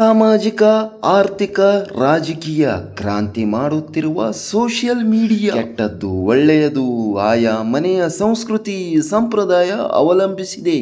ಸಾಮಾಜಿಕ, ಆರ್ಥಿಕ, ರಾಜಕೀಯ ಕ್ರಾಂತಿ ಮಾಡುತ್ತಿರುವ ಸೋಷಿಯಲ್ ಮೀಡಿಯಾ. ಕೆಟ್ಟದ್ದು, ಒಳ್ಳೆಯದು, ಆಯಾ ಮನೆಯ ಸಂಸ್ಕೃತಿ, ಸಂಪ್ರದಾಯ ಅವಲಂಬಿಸಿದೆ.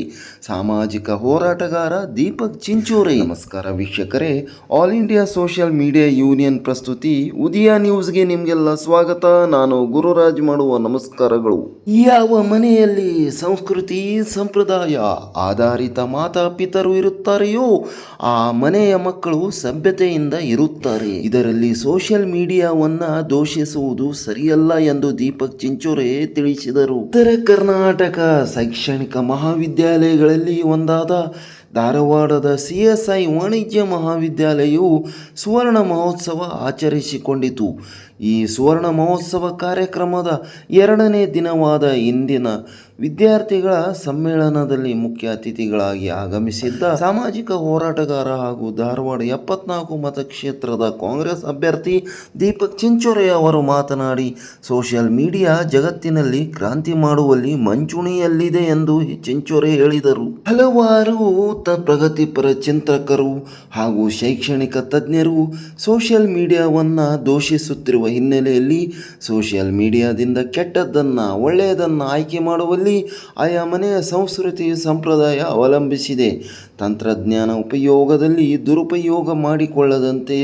ಸಾಮಾಜಿಕ ಹೋರಾಟಗಾರ ದೀಪಕ್ ಚಿಂಚೋರೆ. ನಮಸ್ಕಾರ ವೀಕ್ಷಕರೇ. All India social media union ಪ್ರಸ್ತುತಿ ಉದಯ ನ್ಯೂಸ್ಗೆ ನಿಮಗೆಲ್ಲ ಸ್ವಾಗತ. ನಾನು ಗುರುರಾಜ್ ಮಾಡುವ ನಮಸ್ಕಾರಗಳು. ಯಾವ ಮನೆಯಲ್ಲಿ ಸಂಸ್ಕೃತಿ, ಸಂಪ್ರದಾಯ ಆಧಾರಿತ ಮಾತಾಪಿತರು ಇರುತ್ತಾರೆಯೋ, ಆ ಮನೆಯ ಮಕ್ಕಳು ಸಭ್ಯತೆಯಿಂದ ಇರುತ್ತಾರೆ. ಇದರಲ್ಲಿ ಸೋಷಿಯಲ್ ಮೀಡಿಯಾವನ್ನ ದೋಷಿಸುವುದು ಸರಿಯಲ್ಲ ಎಂದು ದೀಪಕ್ ಚಿಂಚೋರೆ ತಿಳಿಸಿದರು. ಉತ್ತರ ಕರ್ನಾಟಕ ಶೈಕ್ಷಣಿಕ ಮಹಾವಿದ್ಯಾಲಯಗಳಲ್ಲಿ ಒಂದಾದ ಧಾರವಾಡದ ಸಿ ಎಸ್ ಐ ವಾಣಿಜ್ಯ ಮಹಾವಿದ್ಯಾಲಯವು ಸುವರ್ಣ ಮಹೋತ್ಸವ ಆಚರಿಸಿಕೊಂಡಿತು. ಈ ಸುವರ್ಣ ಮಹೋತ್ಸವ ಕಾರ್ಯಕ್ರಮದ ಎರಡನೇ ದಿನವಾದ ಇಂದಿನ ವಿದ್ಯಾರ್ಥಿಗಳ ಸಮ್ಮೇಳನದಲ್ಲಿ ಮುಖ್ಯ ಅತಿಥಿಗಳಾಗಿ ಆಗಮಿಸಿದ್ದ ಸಾಮಾಜಿಕ ಹೋರಾಟಗಾರ ಹಾಗೂ ಧಾರವಾಡ ಎಪ್ಪತ್ನಾಲ್ಕು ಮತಕ್ಷೇತ್ರದ ಕಾಂಗ್ರೆಸ್ ಅಭ್ಯರ್ಥಿ ದೀಪಕ್ ಚಿಂಚೋರೆ ಅವರು ಮಾತನಾಡಿ, ಸೋಷಿಯಲ್ ಮೀಡಿಯಾ ಜಗತ್ತಿನಲ್ಲಿ ಕ್ರಾಂತಿ ಮಾಡುವಲ್ಲಿ ಮಂಚೂಣಿಯಲ್ಲಿದೆ ಎಂದು ಚಿಂಚೋರೆ ಹೇಳಿದರು. ಹಲವಾರು ಪ್ರಗತಿಪರ ಚಿಂತಕರು ಹಾಗೂ ಶೈಕ್ಷಣಿಕ ತಜ್ಞರು ಸೋಷಿಯಲ್ ಮೀಡಿಯಾವನ್ನು ದೋಷಿಸುತ್ತಿರುವ ಹಿನ್ನೆಲೆಯಲ್ಲಿ ಸೋಷಿಯಲ್ ಮೀಡಿಯಾದಿಂದ ಕೆಟ್ಟದ್ದನ್ನು ಒಳ್ಳೆಯದನ್ನು ಆಯ್ಕೆ ಮಾಡುವಲ್ಲಿ ಆಯಾ ಮನೆಯ ಸಂಸ್ಕೃತಿ ಸಂಪ್ರದಾಯ ಅವಲಂಬಿಸಿದೆ. ತಂತ್ರಜ್ಞಾನ ಉಪಯೋಗದಲ್ಲಿ ದುರುಪಯೋಗ ಮಾಡಿಕೊಳ್ಳದಂತೆ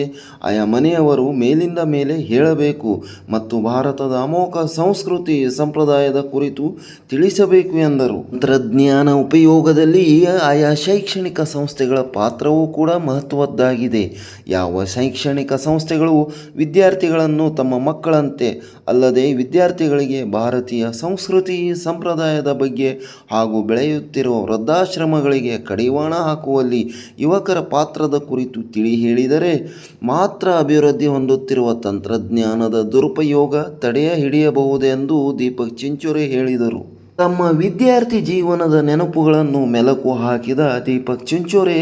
ಆಯಾ ಮನೆಯವರು ಮೇಲಿಂದ ಮೇಲೆ ಹೇಳಬೇಕು ಮತ್ತು ಭಾರತದ ಅಮೋಘ ಸಂಸ್ಕೃತಿ ಸಂಪ್ರದಾಯದ ಕುರಿತು ತಿಳಿಸಬೇಕು ಎಂದರು. ತಂತ್ರಜ್ಞಾನ ಉಪಯೋಗದಲ್ಲಿ ಆಯಾ ಶೈಕ್ಷಣಿಕ ಸಂಸ್ಥೆಗಳ ಪಾತ್ರವೂ ಕೂಡ ಮಹತ್ವದ್ದಾಗಿದೆ. ಯಾವ ಶೈಕ್ಷಣಿಕ ಸಂಸ್ಥೆಗಳು ವಿದ್ಯಾರ್ಥಿಗಳನ್ನು ತಮ್ಮ ಮಕ್ಕಳಂತೆ ಅಲ್ಲದೆ ವಿದ್ಯಾರ್ಥಿಗಳಿಗೆ ಭಾರತೀಯ ಸಂಸ್ಕೃತಿ ಸಂಪ್ರದಾಯದ ಬಗ್ಗೆ ಹಾಗೂ ಬೆಳೆಯುತ್ತಿರುವ ವೃದ್ಧಾಶ್ರಮಗಳಿಗೆ ಕಡಿವಾಣ ಹಾಕುವಲ್ಲಿ ಯುವಕರ ಪಾತ್ರದ ಕುರಿತು ತಿಳಿ ಹೇಳಿದರೆ, ಮಾತ್ರ ಅಭಿವೃದ್ಧಿ ಹೊಂದುತ್ತಿರುವ ತಂತ್ರಜ್ಞಾನದ ದುರುಪಯೋಗ ತಡೆಯ ಹಿಡಿಯಬಹುದೆಂದು ದೀಪಕ್ ಚಿಂಚೋರೆ ಹೇಳಿದರು. ತಮ್ಮ ವಿದ್ಯಾರ್ಥಿ ಜೀವನದ ನೆನಪುಗಳನ್ನು ಮೆಲುಕು ಹಾಕಿದ ದೀಪಕ್ ಚಿಂಚೋರೆ,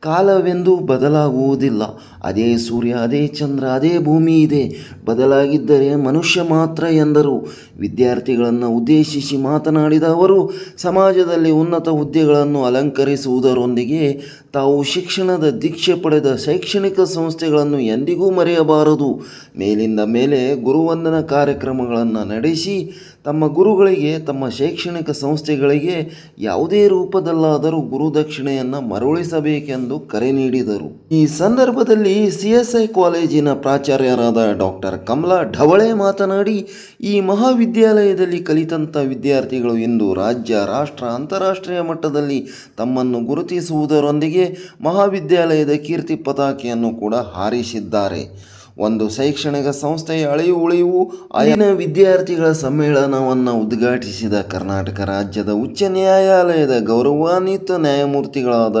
ಕಾಲವೆಂದು ಬದಲಾಗುವುದಿಲ್ಲ. ಅದೇ ಸೂರ್ಯ, ಅದೇ ಚಂದ್ರ, ಅದೇ ಭೂಮಿ ಇದೆ. ಬದಲಾಗಿದ್ದರೆ ಮನುಷ್ಯ ಮಾತ್ರ ಎಂದರು. ವಿದ್ಯಾರ್ಥಿಗಳನ್ನು ಉದ್ದೇಶಿಸಿ ಮಾತನಾಡಿದ ಅವರು, ಸಮಾಜದಲ್ಲಿ ಉನ್ನತ ಹುದ್ದೆಗಳನ್ನು ಅಲಂಕರಿಸುವುದರೊಂದಿಗೆ ತಾವು ಶಿಕ್ಷಣದ ದೀಕ್ಷೆ ಪಡೆದ ಶೈಕ್ಷಣಿಕ ಸಂಸ್ಥೆಗಳನ್ನು ಎಂದಿಗೂ ಮರೆಯಬಾರದು. ಮೇಲಿಂದ ಮೇಲೆ ಗುರುವಂದನ ಕಾರ್ಯಕ್ರಮಗಳನ್ನು ನಡೆಸಿ, ತಮ್ಮ ಗುರುಗಳಿಗೆ, ತಮ್ಮ ಶೈಕ್ಷಣಿಕ ಸಂಸ್ಥೆಗಳಿಗೆ ಯಾವುದೇ ರೂಪದಲ್ಲಾದರೂ ಗುರುದಕ್ಷಿಣೆಯನ್ನು ಮರುಳಿಸಬೇಕೆಂದು ಕರೆ ನೀಡಿದರು. ಈ ಸಂದರ್ಭದಲ್ಲಿ ಸಿ ಎಸ್ ಐ ಕಾಲೇಜಿನ ಪ್ರಾಚಾರ್ಯರಾದ ಡಾಕ್ಟರ್ ಕಮಲಾ ಢವಳೆ ಮಾತನಾಡಿ, ಈ ಮಹಾವಿದ್ಯಾಲಯದಲ್ಲಿ ಕಲಿತಂಥ ವಿದ್ಯಾರ್ಥಿಗಳು ಇಂದು ರಾಜ್ಯ, ರಾಷ್ಟ್ರ, ಅಂತಾರಾಷ್ಟ್ರೀಯ ಮಟ್ಟದಲ್ಲಿ ತಮ್ಮನ್ನು ಗುರುತಿಸುವುದರೊಂದಿಗೆ ಮಹಾವಿದ್ಯಾಲಯದ ಕೀರ್ತಿ ಪತಾಕೆಯನ್ನು ಕೂಡ ಹಾರಿಸಿದ್ದಾರೆ. ಒಂದು ಶೈಕ್ಷಣಿಕ ಸಂಸ್ಥೆಯ ಅಳಿವು ಉಳಿವು ಅಲ್ಲಿನ ವಿದ್ಯಾರ್ಥಿಗಳ ಸಮ್ಮೇಳನವನ್ನು ಉದ್ಘಾಟಿಸಿದ ಕರ್ನಾಟಕ ರಾಜ್ಯದ ಉಚ್ಚ ನ್ಯಾಯಾಲಯದ ಗೌರವಾನ್ವಿತ ನ್ಯಾಯಮೂರ್ತಿಗಳಾದ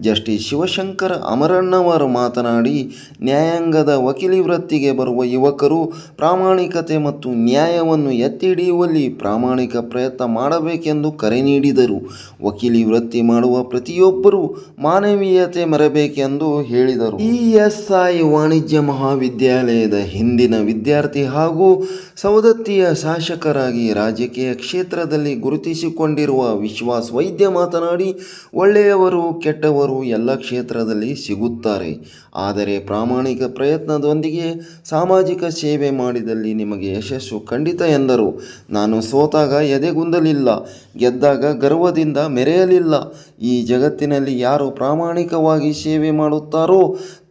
ಜಸ್ಟಿಸ್ ಶಿವಶಂಕರ ಅಮರಣ್ಣವರು ಮಾತನಾಡಿ, ನ್ಯಾಯಾಂಗದ ವಕೀಲಿ ವೃತ್ತಿಗೆ ಬರುವ ಯುವಕರು ಪ್ರಾಮಾಣಿಕತೆ ಮತ್ತು ನ್ಯಾಯವನ್ನು ಎತ್ತಿ ಹಿಡಿಯುವಲ್ಲಿ ಪ್ರಾಮಾಣಿಕ ಪ್ರಯತ್ನ ಮಾಡಬೇಕೆಂದು ಕರೆ ನೀಡಿದರು. ವಕೀಲಿ ವೃತ್ತಿ ಮಾಡುವ ಪ್ರತಿಯೊಬ್ಬರೂ ಮಾನವೀಯತೆ ಮರಬೇಕೆಂದು ಹೇಳಿದರು. ಇಎಸ್ಐ ವಾಣಿಜ್ಯ ಮಹಾವಿದ್ಯಾಲಯ ವಿದ್ಯಾಲಯದ ಹಿಂದಿನ ವಿದ್ಯಾರ್ಥಿ ಹಾಗೂ ಸವದತ್ತಿಯ ಶಾಸಕರಾಗಿ ರಾಜಕೀಯ ಕ್ಷೇತ್ರದಲ್ಲಿ ಗುರುತಿಸಿಕೊಂಡಿರುವ ವಿಶ್ವಾಸ್ ವೈದ್ಯ ಮಾತನಾಡಿ, ಒಳ್ಳೆಯವರು ಕೆಟ್ಟವರು ಎಲ್ಲ ಕ್ಷೇತ್ರದಲ್ಲಿ ಸಿಗುತ್ತಾರೆ. ಆದರೆ ಪ್ರಾಮಾಣಿಕ ಪ್ರಯತ್ನದೊಂದಿಗೆ ಸಾಮಾಜಿಕ ಸೇವೆ ಮಾಡಿದಲ್ಲಿ ನಿಮಗೆ ಯಶಸ್ಸು ಖಂಡಿತ ಎಂದರು. ನಾನು ಸೋತಾಗ ಎದೆಗುಂದಲಿಲ್ಲ ಗೆದ್ದಾಗ ಗರ್ವದಿಂದ ಮೆರೆಯಲಿಲ್ಲ. ಈ ಜಗತ್ತಿನಲ್ಲಿ ಯಾರು ಪ್ರಾಮಾಣಿಕವಾಗಿ ಸೇವೆ ಮಾಡುತ್ತಾರೋ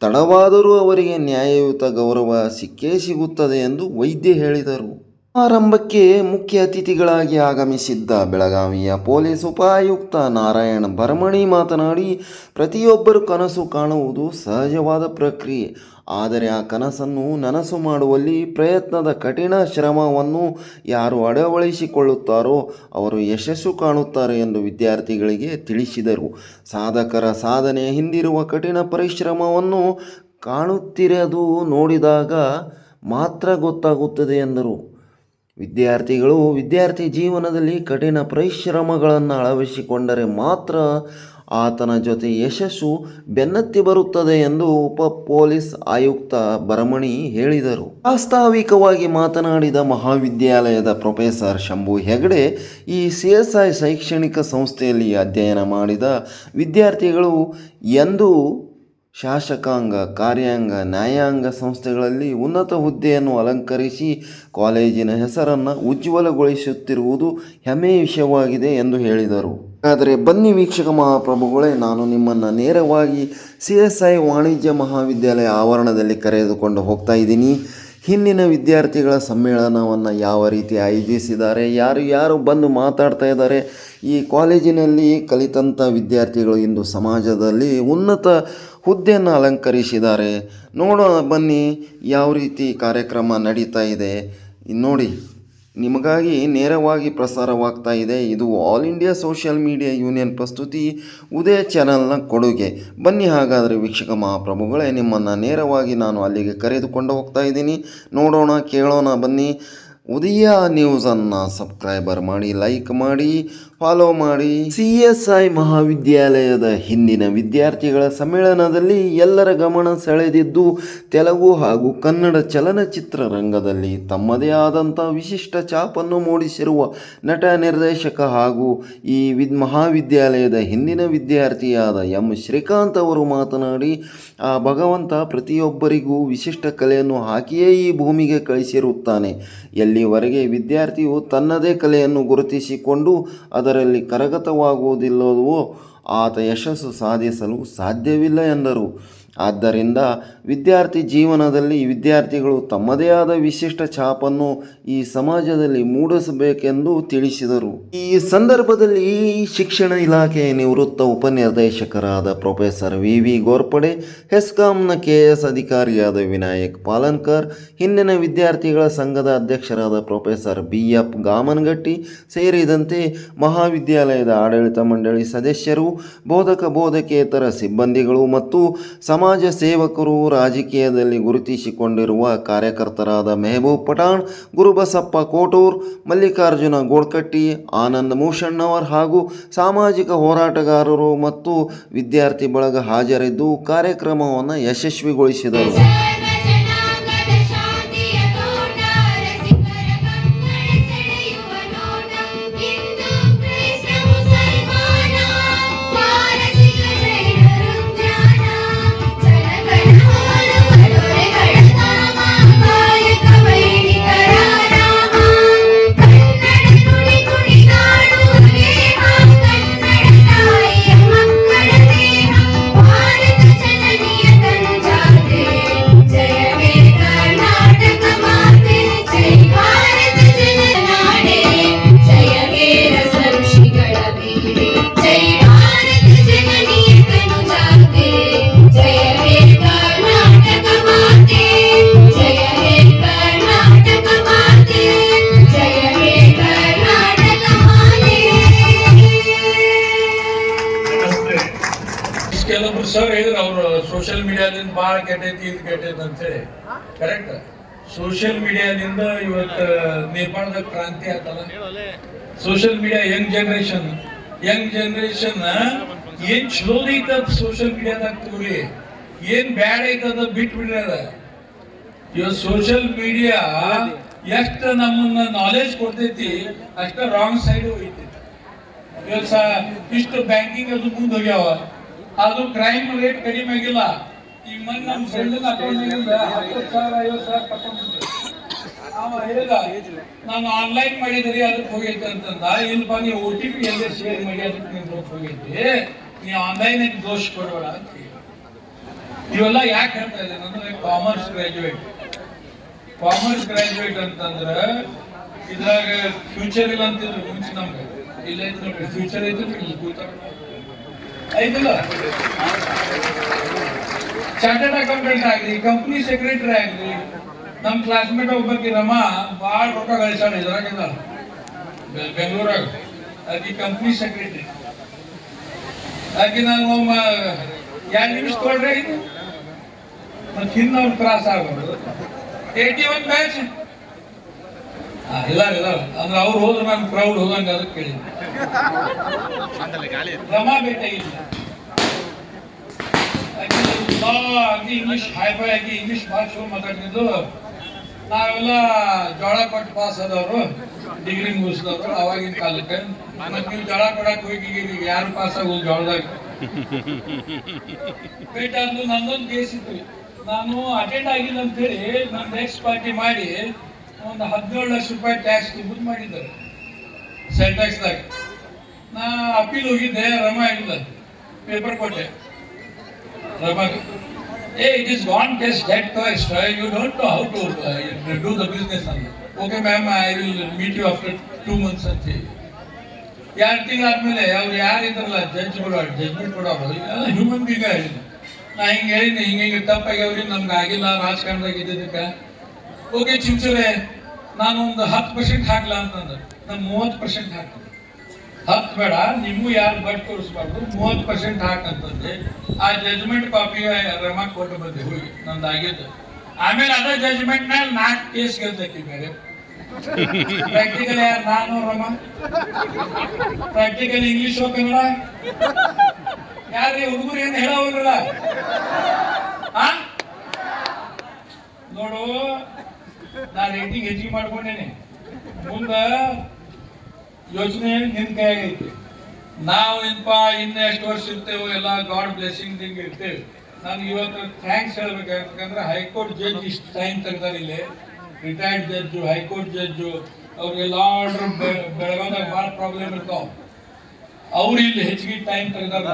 ತಡವಾದರೂ ಅವರಿಗೆ ನ್ಯಾಯಯುತ ಗೌರವ ಸಿಕ್ಕೇ ಸಿಗುತ್ತದೆ ಎಂದು ವೈದ್ಯ ಹೇಳಿದರು. ಸಮಾರಂಭಕ್ಕೆ ಮುಖ್ಯ ಅತಿಥಿಗಳಾಗಿ ಆಗಮಿಸಿದ್ದ ಬೆಳಗಾವಿಯ ಪೊಲೀಸ್ ಉಪಾಯುಕ್ತ ನಾರಾಯಣ ಭರಮಣಿ ಮಾತನಾಡಿ, ಪ್ರತಿಯೊಬ್ಬರು ಕನಸು ಕಾಣುವುದು ಸಹಜವಾದ ಪ್ರಕ್ರಿಯೆ. ಆದರೆ ಆ ಕನಸನ್ನು ನನಸು ಮಾಡುವಲ್ಲಿ ಪ್ರಯತ್ನದ ಕಠಿಣ ಶ್ರಮವನ್ನು ಯಾರು ಅಳವಡಿಸಿಕೊಳ್ಳುತ್ತಾರೋ ಅವರು ಯಶಸ್ಸು ಕಾಣುತ್ತಾರೆ ಎಂದು ವಿದ್ಯಾರ್ಥಿಗಳಿಗೆ ತಿಳಿಸಿದರು. ಸಾಧಕರ ಸಾಧನೆ ಹಿಂದಿರುವ ಕಠಿಣ ಪರಿಶ್ರಮವನ್ನು ಕಾಣುತ್ತಿರದು ನೋಡಿದಾಗ ಮಾತ್ರ ಗೊತ್ತಾಗುತ್ತದೆ ಎಂದರು. ವಿದ್ಯಾರ್ಥಿಗಳು ವಿದ್ಯಾರ್ಥಿ ಜೀವನದಲ್ಲಿ ಕಠಿಣ ಪರಿಶ್ರಮಗಳನ್ನು ಅಳವಡಿಸಿಕೊಂಡರೆ ಮಾತ್ರ ಆತನ ಜೊತೆ ಯಶಸ್ಸು ಬೆನ್ನತ್ತಿ ಬರುತ್ತದೆ ಎಂದು ಉಪ ಪೊಲೀಸ್ ಆಯುಕ್ತ ಬರಮಣಿ ಹೇಳಿದರು. ಪ್ರಾಸ್ತಾವಿಕವಾಗಿ ಮಾತನಾಡಿದ ಮಹಾವಿದ್ಯಾಲಯದ ಪ್ರೊಫೆಸರ್ ಶಂಭು ಹೆಗಡೆ, ಈ ಸಿ ಎಸ್ ಐ ಶೈಕ್ಷಣಿಕ ಸಂಸ್ಥೆಯಲ್ಲಿ ಅಧ್ಯಯನ ಮಾಡಿದ ವಿದ್ಯಾರ್ಥಿಗಳು ಎಂದು ಶಾಸಕಾಂಗ, ಕಾರ್ಯಾಂಗ, ನ್ಯಾಯಾಂಗ ಸಂಸ್ಥೆಗಳಲ್ಲಿ ಉನ್ನತ ಹುದ್ದೆಯನ್ನು ಅಲಂಕರಿಸಿ ಕಾಲೇಜಿನ ಹೆಸರನ್ನು ಉಜ್ವಲಗೊಳಿಸುತ್ತಿರುವುದು ಹೆಮ್ಮೆಯ ವಿಷಯವಾಗಿದೆ ಎಂದು ಹೇಳಿದರು. ಆದರೆ ಬನ್ನಿ ವೀಕ್ಷಕ ಮಹಾಪ್ರಭುಗಳೇ, ನಾನು ನಿಮ್ಮನ್ನು ನೇರವಾಗಿ ಸಿ ಎಸ್ ಐ ವಾಣಿಜ್ಯ ಮಹಾವಿದ್ಯಾಲಯ ಆವರಣದಲ್ಲಿ ಕರೆದುಕೊಂಡು ಹೋಗ್ತಾ ಇದ್ದೀನಿ. ಹಿಂದಿನ ವಿದ್ಯಾರ್ಥಿಗಳ ಸಮ್ಮೇಳನವನ್ನು ಯಾವ ರೀತಿ ಆಯೋಜಿಸಿದ್ದಾರೆ, ಯಾರು ಯಾರು ಬಂದು ಮಾತಾಡ್ತಾ ಇದ್ದಾರೆ, ಈ ಕಾಲೇಜಿನಲ್ಲಿ ಕಲಿತಂಥ ವಿದ್ಯಾರ್ಥಿಗಳು ಇಂದು ಸಮಾಜದಲ್ಲಿ ಉನ್ನತ ಹುದ್ದೆಯನ್ನು ಅಲಂಕರಿಸಿದ್ದಾರೆ. ನೋಡೋಣ ಬನ್ನಿ, ಯಾವ ರೀತಿ ಕಾರ್ಯಕ್ರಮ ನಡೀತಾ ಇದೆ. ನೋಡಿ. ನಿಮಗಾಗಿ ನೇರವಾಗಿ ಪ್ರಸಾರವಾಗ್ತಾ ಇದೆ. ಇದು all India social media union ಪ್ರಸ್ತುತಿ. ಉದಯ ಚಾನಲ್ನ ಕೊಡುಗೆ. ಬನ್ನಿ ಹಾಗಾದರೆ ವೀಕ್ಷಕ ಮಹಾಪ್ರಭುಗಳೇ, ನಿಮ್ಮನ್ನು ನೇರವಾಗಿ ನಾನು ಅಲ್ಲಿಗೆ ಕರೆದುಕೊಂಡು ಹೋಗ್ತಾ ಇದ್ದೀನಿ. ನೋಡೋಣ, ಕೇಳೋಣ, ಬನ್ನಿ. ಉದಯ ನ್ಯೂಸನ್ನು ಸಬ್ಸ್ಕ್ರೈಬರ್ ಮಾಡಿ, ಲೈಕ್ ಮಾಡಿ. ಫಾಲೋ ಮಾಡಿ. ಸಿ ಎಸ್ ಐ ಮಹಾವಿದ್ಯಾಲಯದ ಹಿಂದಿನ ವಿದ್ಯಾರ್ಥಿಗಳ ಸಮ್ಮೇಳನದಲ್ಲಿ ಎಲ್ಲರ ಗಮನ ಸೆಳೆದಿದ್ದು, ತೆಲುಗು ಹಾಗೂ ಕನ್ನಡ ಚಲನಚಿತ್ರ ರಂಗದಲ್ಲಿ ತಮ್ಮದೇ ಆದಂಥ ವಿಶಿಷ್ಟ ಛಾಪನ್ನು ಮೂಡಿಸಿರುವ ನಟ, ನಿರ್ದೇಶಕ ಹಾಗೂ ಈ ವಿದ್ ಮಹಾವಿದ್ಯಾಲಯದ ಹಿಂದಿನ ವಿದ್ಯಾರ್ಥಿಯಾದ ಎಂ. ಶ್ರೀಕಾಂತ್ ಅವರು ಮಾತನಾಡಿ, ಆ ಭಗವಂತ ಪ್ರತಿಯೊಬ್ಬರಿಗೂ ವಿಶಿಷ್ಟ ಕಲೆಯನ್ನು ಹಾಕಿಯೇ ಈ ಭೂಮಿಗೆ ಕಳಿಸಿರುತ್ತಾನೆ. ಎಲ್ಲಿವರೆಗೆ ವಿದ್ಯಾರ್ಥಿಯು ತನ್ನದೇ ಕಲೆಯನ್ನು ಗುರುತಿಸಿಕೊಂಡು ಅದರಲ್ಲಿ ಕರಗತವಾಗುವುದಿಲ್ಲವೋ ಆತ ಯಶಸ್ಸು ಸಾಧಿಸಲು ಸಾಧ್ಯವಿಲ್ಲ ಎಂದರು. ಆದ್ದರಿಂದ ವಿದ್ಯಾರ್ಥಿ ಜೀವನದಲ್ಲಿ ವಿದ್ಯಾರ್ಥಿಗಳು ತಮ್ಮದೇ ಆದ ವಿಶಿಷ್ಟ ಛಾಪನ್ನು ಈ ಸಮಾಜದಲ್ಲಿ ಮೂಡಿಸಬೇಕೆಂದು ತಿಳಿಸಿದರು. ಈ ಸಂದರ್ಭದಲ್ಲಿ ಶಿಕ್ಷಣ ಇಲಾಖೆಯ ನಿವೃತ್ತ ಉಪನಿರ್ದೇಶಕರಾದ ಪ್ರೊಫೆಸರ್ ವಿ ವಿ ಗೋರ್ಪಡೆ, ಹೆಸ್ಕಾಂನ ಕೆ ಎಸ್ ಅಧಿಕಾರಿಯಾದ ವಿನಾಯಕ್ ಪಾಲನ್ಕರ್, ಹಿಂದಿನ ವಿದ್ಯಾರ್ಥಿಗಳ ಸಂಘದ ಅಧ್ಯಕ್ಷರಾದ ಪ್ರೊಫೆಸರ್ ಬಿ ಎಫ್ ಗಾಮನಗಟ್ಟಿ ಸೇರಿದಂತೆ ಮಹಾವಿದ್ಯಾಲಯದ ಆಡಳಿತ ಮಂಡಳಿ ಸದಸ್ಯರು, ಬೋಧಕ ಬೋಧಕೇತರ ಸಿಬ್ಬಂದಿಗಳು ಮತ್ತು ಸಮಾಜ ಸೇವಕರು ರಾಜಕೀಯದಲ್ಲಿ ಗುರುತಿಸಿಕೊಂಡಿರುವ ಕಾರ್ಯಕರ್ತರಾದ ಮೆಹಬೂಬ್ ಪಠಾಣ್, ಗುರುಬಸಪ್ಪ ಕೋಟೂರ್, ಮಲ್ಲಿಕಾರ್ಜುನ ಗೋಡ್ಕಟ್ಟಿ, ಆನಂದ್ ಮೂಷಣ್ಣವರ್ ಹಾಗೂ ಸಾಮಾಜಿಕ ಹೋರಾಟಗಾರರು ಮತ್ತು ವಿದ್ಯಾರ್ಥಿ ಬಳಗ ಹಾಜರಿದ್ದು ಕಾರ್ಯಕ್ರಮವನ್ನು ಯಶಸ್ವಿಗೊಳಿಸಿದರು. ನೇಪಾಳದ ಕ್ರಾಂತಿ ಆತಲ್ಲ. Social media young generation young generation ಏನ್ ಚಲೋ ಐತದ ಸೋಷಿಯಲ್ ಮೀಡಿಯಾದಾಗ ತಗೊಳ್ಳಿ ಏನ್ ಬ್ಯಾಡ್ ಐತದ ಬಿಟ್ಟು ಬಿಡ್ರದ ಇವತ್ತು ಸೋಷಿಯಲ್ ಮೀಡಿಯಾ ಎಷ್ಟ ನಮ್ಮನ್ನ ನಾಲೆಜ್ ಕೊಡ್ತೈತಿ ಅಷ್ಟ ರಾಂಗ್ ಸೈಡ್ ಹೋಯ್ತೈತಿ ಸ ಇಷ್ಟು ಬ್ಯಾಂಕಿಂಗ್ ಅದು ಮುಂದೆ ಹೋಗ್ಯಾವ. ಅದು ಕ್ರೈಮ್ ರೇಟ್ ಕಡಿಮೆ ಆಗಿಲ್ಲ. ಈ ಮೊನ್ನೆ ನಮ್ಮ ಫ್ರೆಂಡ್ ಅಕೌಂಟ್ ಹತ್ತು ಸಾವಿರ ಐವತ್ತು ಸಾವಿರ ತಗೊಂಡ್ಬಿಟ್ರು ಹೇಳಿದ, ನಾನು ಆನ್ಲೈನ್ ಮಾಡಿದ್ರಿ ಅದಕ್ಕೆ ಹೋಗೈತೆ ಅಂತಂದ. ಇಲ್ಪ ನೀವು ಓ ಟಿ ಪಿ ಎಲ್ಲ ಶೇರ್ ಮಾಡಿ, ಅದಕ್ಕೆ ನಿಮ್ಗೆ ನೀ ಹೋಗೈತಿ ನೀವು ಆನ್ಲೈನ್ ದೋಷ ಕೊಡಬೇಡ ಅಂತ. ಇವೆಲ್ಲ ಯಾಕೆ ಹೇಳ್ತಾ ಇದ್ದೀನಿ ಅಂದ್ರೆ ಕಾಮರ್ಸ್ ಗ್ರಾಜುಯೇಟ್ ಕಾಮರ್ಸ್ ಗ್ರಾಜುಯೇಟ್ ಅಂತಂದ್ರ, ಇದ್ರಾಗ ಫ್ಯೂಚರ್ ಇಲ್ಲ ಅಂತಿದ್ರು ಮುಂಚೆ ನಮ್ಗೆ. ಇಲ್ಲ ಇದ್ರೆ ಫ್ಯೂಚರ್ ಐತಿ ಐತಲ್ಲ ಚಾರ್ಟರ್ಡ್ ಅಕೌಂಟೆಂಟ್ ಆಗಲಿ ಕಂಪ್ನಿ ಸೆಕ್ರೆಟರಿ ಆಗ್ಲಿ ನಮ್ ಕ್ಲಾಸ್ಮೇಟ್ ಒಬ್ಬಾಕಿ ರಮಾ. ಭಾಳ ರೊಕ್ಕ ಗಳಿಸಾಳ ಇದ್ರಾಗಿಂದ ಬೆಂಗಳೂರಾಗ. ಆಕಿ ಕಂಪ್ನಿ ಸೆಕ್ರೆಟರಿ ಆಕಿ ನಾನು ಒಮ್ಮ ಎರಡು ನಿಮಿಷ ಕೊಡ್ರಿ ಇದು ಮತ್ತೆ ಹಿಂದೆ ಅವ್ರು ತ್ರಾಸ ಆಗೋದು. ಏಯ್ಟಿ ಒನ್ ಬ್ಯಾಚ್ ಇಲ್ಲ ಇಲ್ಲ ಅಂದ್ರೆ ಅವ್ರು ಹೋದ್ರೆ, ನಾನು ಪ್ರೌಡ್ ಹೋದಂಗೆ ಅದಕ್ಕೆ ಕೇಳಿ ರಮಾ ಬೇಕಾಗಿಲ್ಲ ಆಕಿ ಇಂಗ್ಲಿಷ್ ಹೈಫೈ ಆಗಿ ಇಂಗ್ಲಿಷ್ ಭಾಷೆ ಮಾತಾಡ್ತಿದ್ದು ನಾವೆಲ್ಲ ಜೋಳ ಕೊಟ್ಟು ಪಾಸ್ ಆದವರು ಡಿಗ್ರಿ ಮುಗಿಸಿದವರು, ಅವಾಗಿನ ಕಾಲಕ್ಕೆ. ಮತ್ತೆ ನೀವು ಜೋಳ ಕೊಡಕ್ಕೆ ಹೋಗಿ ಯಾರು ಪಾಸ್ ಆಗೋದು ಜೋಳದಾಗ ಆದ್ಲು ನಂದೊಂದು ಕೇಸ್ ನಾನು ಅಟೆಂಡ್ ಆಗಿಲ್ಲ ಅಂತ ಹೇಳಿ ನಾನು ನೆಕ್ಸ್ಟ್ ಪಾರ್ಟಿ ಮಾಡಿ ಒಂದು ಹದಿನೇಳು ಲಕ್ಷ ರೂಪಾಯಿ ಟ್ಯಾಕ್ಸ್ ಡಿಬುಟ್ ಮಾಡಿದ್ದಾರೆ ಸೆಲ್ ಟ್ಯಾಕ್ಸ್ದಾಗ ನಾ ಅಪೀಲ್ ಹೋಗಿದ್ದೆ, ರಮ ಇಲ್ಲ ಪೇಪರ್ ಕೊಟ್ಟೆ. ರಮಾಗ ಏ it one test that that Uh, you don't know how to uh, the business business. Okay ma'am I will meet you after two months ಅಂತ ಹೇಳಿ ಎರಡು ತಿಂಗಳಾದ್ಮೇಲೆ ಅವ್ರು ಯಾರು ಇದ್ರಲ್ಲ ಜಡ್ಜ್ಗಳು ಜಡ್ಜ್ಮೆಂಟ್ ಕೊಡೋರು ಎಲ್ಲ ಹ್ಯೂಮನ್ ಬೀಗ ಹೇಳಿದ್ರು ನಾ ಹಿಂಗೆ ಹೇಳಿದ್ದೆ ಹಿಂಗೆ ಹಿಂಗೆ ತಪ್ಪಾಗ್ಯಾವ್ರಿ ನಮ್ಗೆ ಆಗಿಲ್ಲ ರಾಜಕಾರಣದಾಗ ಇದ್ದಿದ್ದಕ್ಕೆ. ಓಕೆ ಚಿಂಚುರೆ ನಾನು ಒಂದು ಹತ್ತು ಪರ್ಸೆಂಟ್ ಹಾಕ್ಲಾ ಅಂತಂದ್ರೆ ನಾನು ಮೂವತ್ತು ಪರ್ಸೆಂಟ್ ಹಾಕ್ತೀನಿ. ಹತ್ತು ಬೇಡ, ನಿಮಗೂ ಯಾರು ಬಟ್ ತೋರಿಸ್ಬಾರ್ದು ಮೂವತ್ತು ಪರ್ಸೆಂಟ್ ಹಾಕಂತಂದೆ ಆ ಜಜ್ಮೆಂಟ್ ಕಾಪಿ ರಮ ಕೊಟ್ಟು ಬಂದೆ ಹೋಗಿ ನಂದು ಆಗಿದ್ದು ಆಮೇಲೆ ಅದೇ ಜಜ್ಮೆಂಟ್ ಮೇಲೆ ನಾಲ್ಕು ಕೇಸ್ ಗೆಲ್ತೈತಿ ಬೇರೆ ಪ್ರಾಕ್ಟಿಕಲ್ ಯಾರು? ನಾನು, ರಮ. ಪ್ರಾಕ್ಟಿಕಲ್ ಇಂಗ್ಲಿಷ್ ಕನ್ನಡ ಯಾರೀ ಹುಡುಗರು ಏನು ಹೇಳೋಲ್ಲ ಆ? ನೋಡು, ನಾ ರೇಟಿಂಗ್ ಹೆಚ್ಚಿಗೆ ಮಾಡ್ಕೊಂಡೇನೆ. ಮುಂದ ಯೋಚನೆ ನಿನ್ ಕೈಯಾಗೈತಿ ನಾವು ಏನಪ್ಪ, ಇನ್ನು ಎಷ್ಟು ವರ್ಷ ಇರ್ತೇವೋ, ಎಲ್ಲ ಗಾಡ್ ಬ್ಲೆಸ್ಸಿಂಗ್ ಹಿಂಗೆ ಇರ್ತೇವೆ. ನಾನು ಇವತ್ತು ಥ್ಯಾಂಕ್ಸ್ ಹೇಳ್ಬೇಕಂದ್ರೆ ಹೈಕೋರ್ಟ್ ಜಡ್ಜ್ ಇಷ್ಟು ಟೈಮ್ ತೆಗ್ದಾರ ಇಲ್ಲಿ. Retired judge, high court judge ಅವ್ರಿಗೆಲ್ಲ ಆರ್ಡರ್ ಬೆಳಗಾವ್ದಾಗ ಭಾಳ ಪ್ರಾಬ್ಲಮ್ ಇರ್ತಾವ. ಅವ್ರು ಇಲ್ಲಿ ಹೆಚ್ಚಿಗೆ ಟೈಮ್ ತೆಗ್ದಾರ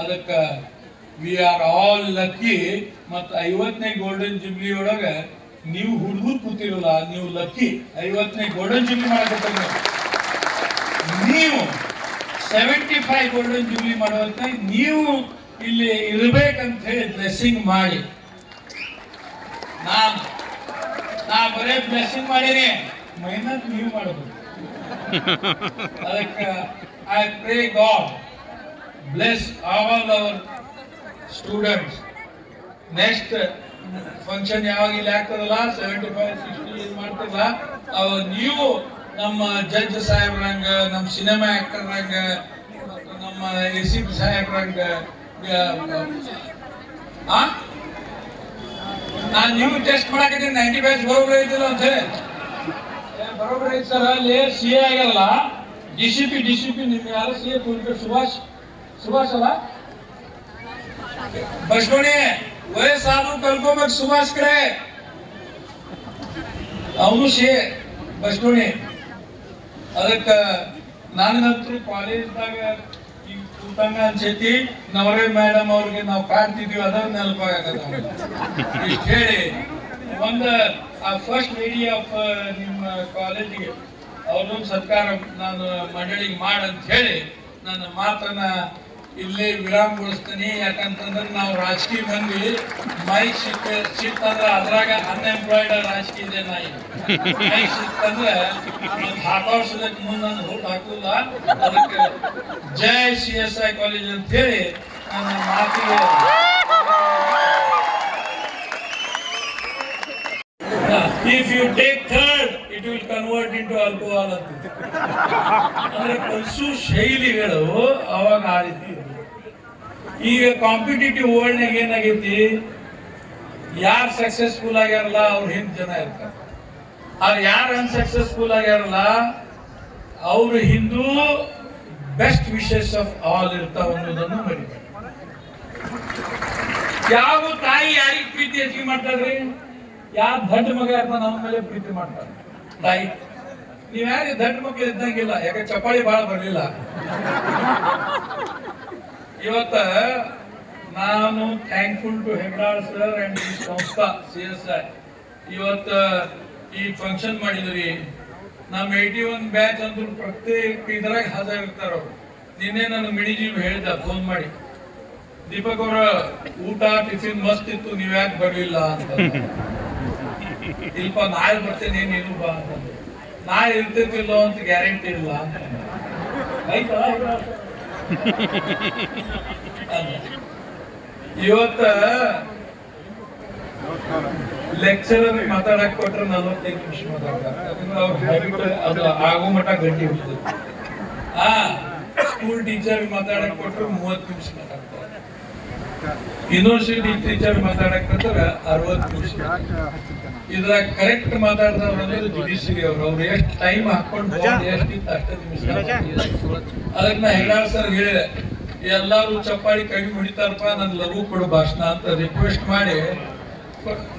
ಅದಕ್ಕೆ ವಿ ಆರ್ ಆಲ್ ಲಕ್ಕಿ ಮತ್ತು ಐವತ್ತನೇ ಗೋಲ್ಡನ್ ಜುಬ್ಲಿ ಒಳಗೆ ನೀವು ಹುಡುಗರು ಕೂತಿರಲ್ಲ, ನೀವು ಲಕ್ಕಿ ಐವತ್ತನೇ ಗೋಲ್ಡನ್ ಜುಬ್ಲಿ ಮಾಡಕ್ಕೆ ನೀವು ಸೆವೆಂಟಿ ಫೈವ್ ಗೋಲ್ಡನ್ ಜೂಬ್ಲಿ ಮಾಡುವಂತ ನೀವು ಇಲ್ಲಿ ಇರಬೇಕಂತ ಹೇಳಿ ಬ್ಲೆಸ್ಸಿಂಗ್ ಮಾಡಿ. ನಾನು ನಾ ಬರೇ ಬ್ಲೆಸ್ಸಿಂಗ್ ಮಾಡೀನಿ. ಮೈನಸ್ ನೀವು ಮಾಡಬೇಕು. ಅದಕ್ಕೆ I pray God bless all our students next function ಯಾವಾಗ ಇಲ್ಲಿ ಆಗ್ತದಲ್ಲ ಸೆವೆಂಟಿ ಫೈವ್ ಸಿಕ್ಸ್ಟಿ ಇದು ಮಾಡ್ತಿರಲ್ಲ? ಅವ ನೀವು ನಮ್ಮ ಜಡ್ಜ್ ಸಾಹೇಬ್ರಂಗ, ನಮ್ಮ ಸಿನಿಮಾ ಆಕ್ಟರ್ರಂಗ ನಮ್ಮ ಎ ಸಿ ಪಿ ಸಾಹೇಬ್ರಂಗ ನಾನು ನೀವು ಟೆಸ್ಟ್ ಮಾಡಾಕಿದ್ದೀನಿ ನೈಂಟಿ ಫೈವ್ ಬರೋಬ್ರ ಐತಿಲ್ಲ ಅಂತ ಹೇಳಿ. ಬರೋಬ್ರ ಐತಿ ಸರ್ ಅಲ್ಲಿ ಸಿ ಎ ಆಗಲ್ಲ. D C P D C P ನಿಮ್ಗೆ ಯಾರು ಸಿ ಎ ಸುಭಾಷ್ ಸುಭಾಷ್ ಅಲ್ಲ? ಬಸ್ಕೋಣಿ ವಯಸ್ಸಾದ್ರೂ ಕಲ್ಕೊಬೇಕು ಸುಭಾಷ್ ಕರೆ ಅವನು ಸಿ ಬಸ್ಕೋಣಿ ಅದಕ್ಕೆ ನನಗಂತೂ ಕಾಲೇಜ್ದಾಗ ಈಗ ಕೂತಂಗ ಅನ್ಸೈತಿ, ನವರೇ ಮೇಡಮ್ ಅವ್ರಿಗೆ ನಾವು ಕಾಡ್ತಿದೀವಿ ಅದ ನೆನಪಾಗತ್ತ ಇಷ್ಟು ಹೇಳಿ, ಒಂದ ಆ ಫಸ್ಟ್ ಲೇಡಿ ಆಫ್ ನಿಮ್ಮ ಕಾಲೇಜಿಗೆ ಅವ್ರನ್ನ ಸತ್ಕಾರ ನಾನು ಮಂಡಳಿಗೆ ಮಾಡಂತ ಹೇಳಿ, ನನ್ನ ಮಾತನ್ನ ಇಲ್ಲೇ ವಿರಾಮಗೊಳಿಸ್ತೀನಿ ಯಾಕಂತಂದ್ರೆ ನಾವು ರಾಜಕೀಯ ಮಂದಿ ಮೈಕ್ ಸಿಕ್ಕ ಸಿಕ್ತಂದ್ರೆ ಅದ್ರಾಗ ಅನ್ಎಂಪ್ಲಾಯ್ಡ್ ರಾಜಕೀಯ ಇದೆ ನಾ ಮೈಕ್ ಸಿಕ್ತಂದ್ರೆ ಹಾಕೋರ್ಸೋದಕ್ಕೆ ಮುಂದೆ ನಾನು ಹೋಟ್ ಹಾಕುಲ್ಲ ಅದಕ್ಕೆ ಜೈ ಸಿ ಎಸ್ ಐ ಕಾಲೇಜ್ ಅಂತ ಹೇಳಿ ನನ್ನ ಮಾತಿಗೆ if you take third it will convert into alcohol ಅಂತ. ಅಂದ್ರೆ ಕಲಸು ಶೈಲಿಗಳು ಅವಾಗ ಆ ರೀತಿ. ಈಗ ಕಾಂಪಿಟೇಟಿವ್ ವರ್ಲ್ಡ್ನಾಗ ಏನಾಗೈತಿ? ಯಾರು ಸಕ್ಸಸ್ಫುಲ್ ಆಗ್ಯಾರಲ್ಲ, ಅವ್ರ ಹಿಂದ್ ಜನ ಇರ್ತಾರೆ. ಆದ್ರೆ ಯಾರು ಅನ್ಸಕ್ಸಸ್ಫುಲ್ ಆಗ್ಯಾರಲ್ಲ, ಅವ್ರ ಹಿಂದೂ ಬೆಸ್ಟ್ ವಿಶೇಷ ಆಫ್ ಆಲ್ ಇರ್ತಾವ ಅನ್ನೋದನ್ನು ಮರಿಬೇಡಿ. ಯಾವ ತಾಯಿ ಯಾರಿಗೆ ಪ್ರೀತಿ ಹೆಚ್ಚಿಗೆ ಮಾಡ್ತಾರ್ರಿ ಯಾರ ದಡ್ಡ ಮಗ ಇರ್ತಾನ ನಮ್ಮ ಮೇಲೆ ಪ್ರೀತಿ ಮಾಡ್ತಾರೆ ತಾಯಿ. ನೀವ್ ಯಾರಿಗೆ ದಡ್ಡ ಮಕ್ಳು ಇದ್ದಂಗಿಲ್ಲ, ಯಾಕೆ ಚಪಾಳಿ ಬಹಳ ಬರ್ಲಿಲ್ಲ? ಇವತ್ತ ನಾನು thankful to Hegdal sir and ಈ ಸಂಸ್ಥಾ ಸಿ ಎಸ್ ಐ ಇವತ್ತ ಈ ಫಂಕ್ಷನ್ ಮಾಡಿದ್ರಿ. ನಮ್ಮ ಏಯ್ಟಿ ಒನ್ ಬ್ಯಾಚ್ ಅಂದ್ರೆ ಪ್ರತ್ಯೇಕ ಇದ್ರಾಗ ಹಾಜರ್ ಇರ್ತಾರ ಅವ್ರು. ನಿನ್ನೆ ನಾನು ಮಿಣಿಜೀವ್ ಹೇಳ್ದ ಫೋನ್ ಮಾಡಿ. ದೀಪಕ್ ಅವರ ಊಟ ಟಿಫಿನ್ ಮಸ್ತ್ ಇತ್ತು, ನೀವ್ ಯಾಕೆ ಬರ್ಲಿಲ್ಲ ಅಂತ ಇಲ್ಪ ನಾಳೆ ಬರ್ತೇನೆ, ನೀನು ಬಾ ಅಂತ ನಾಳೆ ಇರ್ತಿರ್ತಿಲ್ಲೋ ಅಂತ ಗ್ಯಾರಂಟಿ ಇಲ್ಲ ಅಂತ ಆಯ್ತಾ. ಇವತ್ತ ಲೆಕ್ಚರರ್ ಮಾತಾಡಕ್ ಕೊಟ್ರೆ ನಲವತ್ತೈದು ನಿಮಿಷ ಮಾತಾಡ್ತಾರೆ ಅದು ಆಗೋ ಮಟ್ಟ ಗಟ್ಟಿ ಇರ್ತದೆ ಆ ಸ್ಕೂಲ್ ಟೀಚರ್ ಮಾತಾಡಕ್ ಕೊಟ್ರೆ ಮೂವತ್ತು ನಿಮಿಷ ಮಾತಾಡ್ತಾರೆ. ಯೂನಿವರ್ಸಿಟಿ ಟೀಚರ್ ಮಾತಾಡಕ್ ಕೊಟ್ರೆ ಅರವತ್ತು ನಿಮಿಷ. ಇದ್ರಾಗ ಕರೆಕ್ಟ್ ಮಾತಾಡ್ದವ್ರು ಜುಡಿಷಿಯರಿ ಅವರು. ಅವ್ರು ಎಷ್ಟು ಟೈಮ್ ಹಾಕೊಂಡು ಎಷ್ಟು ಇತ್ತು ಅಷ್ಟೇ ನಿಮಿಷ. ಅದಕ್ಕೆ ನಾ ಹೆಗ್ಡಾಳ್ ಸರ್ ಹೇಳಿದೆ ಎಲ್ಲಾರು ಚಪ್ಪಾಳಿ ಕಡಿಮೆ ಹೊಡಿತಾರಪ್ಪ ನನ್ನ ಲಘು ಕೊಡು ಭಾಷಣ ಅಂತ ರಿಕ್ವೆಸ್ಟ್ ಮಾಡಿ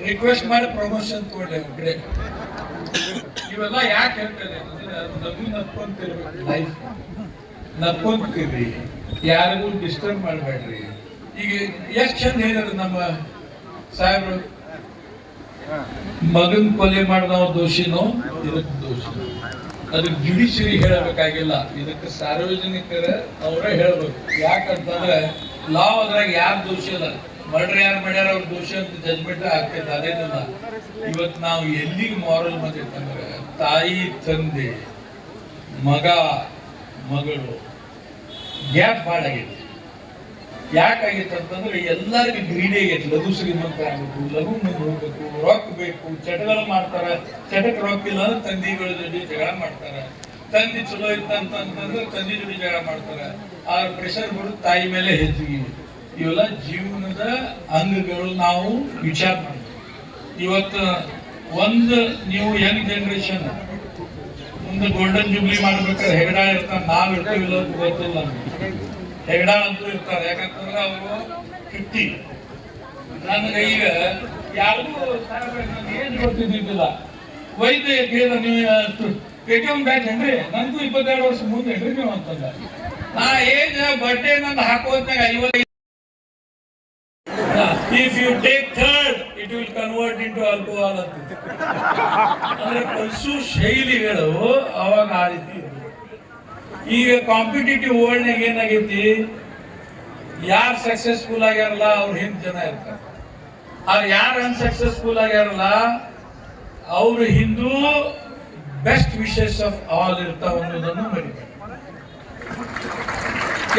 ರಿಕ್ವೆಸ್ಟ್ ಮಾಡಿ ಪ್ರಮೋಷನ್ ತಗೊಂಡೆ ಅವ್ರ ಕಡೆ. ಇವೆಲ್ಲ ಯಾಕೆ ಹೇಳ್ತಾರೆ ಲಘು ನಕ್ಕೊಂತಿರ್ಬೇಕು ಲೈಫ್ ನಕ್ಕೊಂತೀರಿ ಯಾರಿಗೂ ಡಿಸ್ಟರ್ಬ್ ಮಾಡಬೇಡ್ರಿ. ಈಗ ಎಷ್ಟು ಚಂದ ಹೇಳಿದ್ರು ನಮ್ಮ ಸಾಹೇಬ್ರು? ಮಗನ್ ಕೊಲೆ ಮಾಡಿದವ ದೋಷಿನೋ, ಇದಕ್ಕೆ ದೋಷಿ ಅದಕ್ಕೆ ಜುಡಿಷರಿ ಹೇಳಬೇಕಾಗಿಲ್ಲ. ಇದಕ್ಕೆ ಸಾರ್ವಜನಿಕರ ಅವರೇ ಹೇಳ್ಬೇಕು. ಯಾಕಂತಂದ್ರೆ ಲಾ ಅದ್ರಾಗ ಯಾರು ದೋಷಿ ಅಲ್ಲ ಮರ್ಡರ್ ಯಾರು ಮಾಡ್ಯಾರ, ಅವ್ರ ದೋಷಿ ಅಂತ ಜಜ್ಮೆಂಟ್ ಆಗ್ತೈತೆ ಅದೇನಲ್ಲ. ಇವತ್ತು ನಾವು ಎಲ್ಲಿಗೆ ಮಾರಲ್ ಬಂದಿತ್ತಂದ್ರೆ, ತಾಯಿ, ತಂದೆ, ಮಗ, ಮಗಳು, ಗ್ಯಾಪ್ ಭಾಳ ಯಾಕಾಗಿತ್ತು ಅಂತಂದ್ರೆ ಎಲ್ಲರಿಗೂ ಗ್ರೀಡಿ ಲಘು ಶ್ರೀಮಂತ ಆಗ್ಬೇಕು ಲಘು ಮುಂದೆ ಹೋಗ್ಬೇಕು ರೊಕ್ಕ ಬೇಕು, ಚಟಗಳು ಮಾಡ್ತಾರ. ಚಟಕ್ ರೊಕ್ಕ ಇಲ್ಲ ಅಂದ್ರೆ ತಂದಿಗಳ ಜೊತೆ ಜಗಳ ಮಾಡ್ತಾರ. ತಂದಿ ಚಲೋ ಇತ್ತ ಅಂತಂದ್ರೆ ತಂದಿ ಜೊತೆ ಜಗಳ ಮಾಡ್ತಾರ. ಆ ಪ್ರೆಷರ್ ಬರೋದು ತಾಯಿ ಮೇಲೆ ಹೆಚ್ಚಿಗೆ ಇವೆಲ್ಲ ಜೀವನದ ಅಂಗಗಳು ನಾವು ವಿಚಾರ ಮಾಡ್ತೀವಿ. ಇವತ್ತು ಒಂದು ನೀವು ಯಂಗ್ ಜನರೇಷನ್ ಒಂದು ಗೋಲ್ಡನ್ ಜೂಬ್ಲಿ ಮಾಡ್ಬೇಕಾದ್ರೆ ಹೆಗಡ ಇರ್ತಾನೆ ನಾವ್ ಇರ್ತೀವಿಲ್ಲ ಗೊತ್ತಿಲ್ಲ ನಮ್ಗೆ. ಹೆಗಡ ಅಂತೂ ಇರ್ತಾರೆ. ಯಾಕಂತಂದ್ರೆ ಅವರು ಫಿಫ್ಟಿ ನನಗೆ ಈಗ ಯಾರಿಗೂ ಏನು ಗೊತ್ತಿದ್ದಿದ್ದಿಲ್ಲ. ವೈದ್ಯ ಟಿ ನೀವು ಪೇಟಿಎಂ ಬ್ಯಾಚ್ ಏನ್ರಿ ನನಗೂ ಇಪ್ಪತ್ತೆರಡು ವರ್ಷ ಮುಂದೆ ಏನ್ರಿ ನೀವು ಅಂತಂದ. ನಾ ಏನ್ ಬರ್ಡೇ ನಂದು ಹಾಕೋದ್ನಾಗ ಐವತ್ತೈದು if you take third it will convert into alcohol ಅಂತ ಅಂದ್ರೆ ಕಲಿಸು ಶೈಲಿಗಳು ಅವಾಗ ಆ ರೀತಿ. ಈಗ ಕಾಂಪಿಟೇಟಿವ್ ವರ್ಲ್ಡ್ನಾಗ ಏನಾಗೈತಿ? ಯಾರು ಸಕ್ಸಸ್ಫುಲ್ ಆಗ್ಯಾರಲ್ಲ, ಅವ್ರ ಹಿಂದ್ ಜನ ಇರ್ತಾರೆ. ಅವ್ರು ಯಾರು ಅನ್ಸಕ್ಸಸ್ಫುಲ್ ಆಗ್ಯಾರಲ್ಲ, ಅವ್ರ ಹಿಂದೂ ಬೆಸ್ಟ್ ವಿಶೇಷ ಆಫ್ ಆಲ್ ಇರ್ತಾವ ಅನ್ನೋದನ್ನು ಮರಿತಾರೆ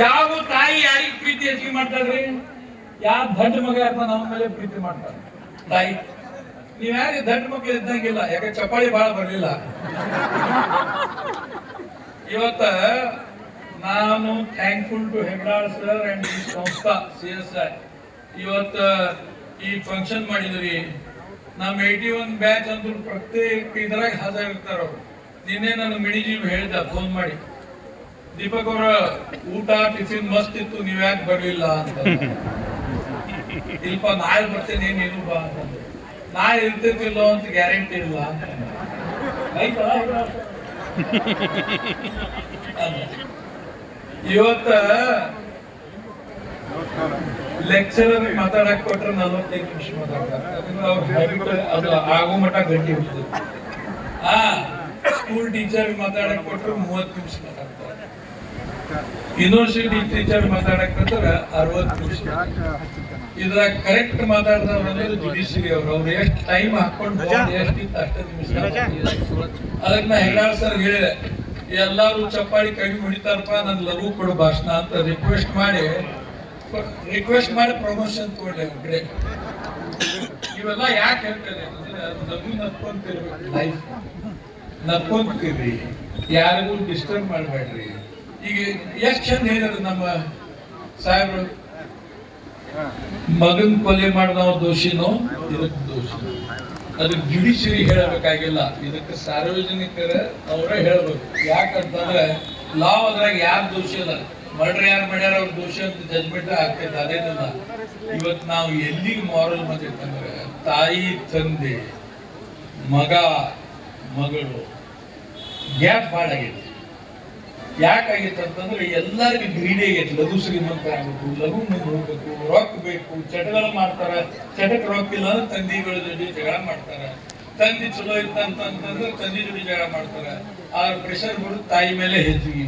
ಯಾವ ತಾಯಿ ಯಾರಿಗೆ ಪ್ರೀತಿ ಹೆಚ್ಚಿಗೆ ಮಾಡ್ತಾರ್ರಿ ಯಾರು ದಂಡ ಮಗ ಇರ್ತಾನ ನಮ್ಮ ಮೇಲೆ ಪ್ರೀತಿ ಮಾಡ್ತಾರೆ ತಾಯಿ. ನೀವ್ ಯಾರು ದಡ್ಡ ಇದ್ದಂಗಿಲ್ಲ ಯಾಕೆ ಚಪ್ಪಾಳಿ ಬಹಳ ಬರ್ಲಿಲ್ಲ. ಇವತ್ತ ನಾನು thankful to Hebral sir and ಈ ಸಂಸ್ಥಾ ಸಿ ಎಸ್ ಐ ಇವತ್ತ ಈ ಫಂಕ್ಷನ್ ಮಾಡಿದ್ರಿ. ನಮ್ಮ ಏಟಿ ಒನ್ ಬ್ಯಾಚ್ ಅಂದ್ರು ಪ್ರತ್ಯೇಕ ಇದ್ರಾಗ ಹಾಜರ್ ಇರ್ತಾರ ಅವ್ರು. ನಿನ್ನೆ ನಾನು ಮಿಣಿಜೀವ್ ಹೇಳ್ದ ಫೋನ್ ಮಾಡಿ. ದೀಪಕ್ ಅವರ ಊಟ ಟಿಫಿನ್ ಮಸ್ತ್ ಇತ್ತು, ನೀವ್ ಯಾಕೆ ಬರ್ಲಿಲ್ಲ ಅಂತ. ಇಲ್ಪ ನಾಳೆ ಬರ್ತೇನೆ, ನೀನು ಬಾ ಅಂತ ನಾಳೆ ಇರ್ತಿರ್ತಿಲ್ಲೋ ಅಂತ ಗ್ಯಾರಂಟಿ ಇಲ್ಲ ಆಯ್ತಾ. ಇವತ್ತ ಲೆಕ್ಚರರ್ ಮಾತಾಡಕ್ ಕೊಟ್ರೆ ನಲವತ್ತೈದು ನಿಮಿಷ ಮಾತಾಡ್ತಾರೆ ಅದು ಆಗೋ ಮಟ್ಟ ಗಟ್ಟಿ ಇರ್ತದೆ. ಆ ಸ್ಕೂಲ್ ಟೀಚರ್ ಮಾತಾಡಕ್ ಕೊಟ್ರೆ ಮೂವತ್ತು ನಿಮಿಷ ಮಾತಾಡ್ತಾರೆ. ಯೂನಿವರ್ಸಿಟಿ ಟೀಚರ್ ಮಾತಾಡಕ್ ಅರವತ್ತು ನಿಮಿಷ. ಇದ್ರಾಗ ಕರೆಕ್ಟ್ ಮಾತಾಡ್ದವ್ರು ಜುಡಿಷಿಯರಿ ಅವ್ರು. ಅವ್ರು ಎಷ್ಟು ಟೈಮ್ ಹಾಕೊಂಡು ಎಷ್ಟು ಇತ್ತು ಅಷ್ಟೇ ನಿಮಿಷ. ಅದಕ್ಕೆ ನಾ ಹೆಗ್ಡಾಳ್ ಸರ್ ಹೇಳಿದೆ ಎಲ್ಲಾರು ಚಪ್ಪಾಳಿ ಕಡಿಮೆ ಹೊಡಿತಾರಪ್ಪ ನನ್ ಲಘು ಕೊಡು ಭಾಷಣ ಅಂತ ರಿಕ್ವೆಸ್ಟ್ ಮಾಡಿ ರಿಕ್ವೆಸ್ಟ್ ಮಾಡಿ ಪ್ರಮೋಷನ್ ತಗೊಂಡೆ ಕಡೆ. ಇವೆಲ್ಲ ಯಾಕೆ ಹೇಳ್ತಾರೆ ಲಘು ನಕ್ಕೊಂತಿರ್ಬೇಕು ಲೈಫ್ ನಕ್ಕೊಂತೀರಿ ಯಾರಿಗೂ ಡಿಸ್ಟರ್ಬ್ ಮಾಡಬೇಡ್ರಿ. ಈಗ ಎಷ್ಟು ಚಂದ ಹೇಳಿದ್ರು ನಮ್ಮ ಸಾಹೇಬ್ರು ಮಗನ್ ಕೊಲೆ ಮಾಡಿದವ ದೋಷಿನೋ? ಇದಕ್ಕೆ ದೋಷಿ. ಅದಕ್ಕೆ ಜುಡಿಷರಿ ಹೇಳಬೇಕಾಗಿಲ್ಲ. ಇದಕ್ಕೆ ಸಾರ್ವಜನಿಕರ ಅವರೇ ಹೇಳ್ಬೇಕು. ಯಾಕಂತಂದ್ರೆ ಲಾ ಅದ್ರಾಗ ಯಾರು ದೋಷಿ ಅಲ್ಲ ಮರ್ಡರ್ ಯಾರು ಮಾಡ್ಯಾರ ಅವ್ರ ದೋಷಿ ಅಂತ ಜಜ್ಮೆಂಟ್ ಆಗ್ತೈತೆ ಅದೇನಲ್ಲ. ಇವತ್ತು ನಾವು ಎಲ್ಲಿಗೆ ಮಾರಲ್ ಬಂದಿತ್ತಂದ್ರೆ ತಾಯಿ, ತಂದೆ, ಮಗ, ಮಗಳು, ಗ್ಯಾಪ್ ಭಾಳ ಯಾಕಾಗಿತ್ತು ಅಂತಂದ್ರೆ ಎಲ್ಲರಿಗೂ ಗ್ರೀಡಿ ಆಗೈತಿ ಲಘು ಶ್ರೀಮಂತ ಆಗ್ಬೇಕು, ಲಘು ಹೋಗ್ಬೇಕು ರೊಕ್ಕ ಬೇಕು, ಚಟಗಳು ಮಾಡ್ತಾರ. ಚಟಕ್ ರೊಕ್ಕ ಇಲ್ಲ ಅಂದ್ರೆ ತಂದಿಗಳ ಜೊತೆ ಜಗಳ ಮಾಡ್ತಾರ. ತಂದಿ ಚಲೋ ಇತ್ತ ಅಂತಂದ್ರೆ ತಂದಿ ಜೊತೆ ಜಗಳ ಮಾಡ್ತಾರ. ಆ ಪ್ರೆಷರ್ ಬರೋದು ತಾಯಿ ಮೇಲೆ ಹೆಚ್ಚಿಗೆ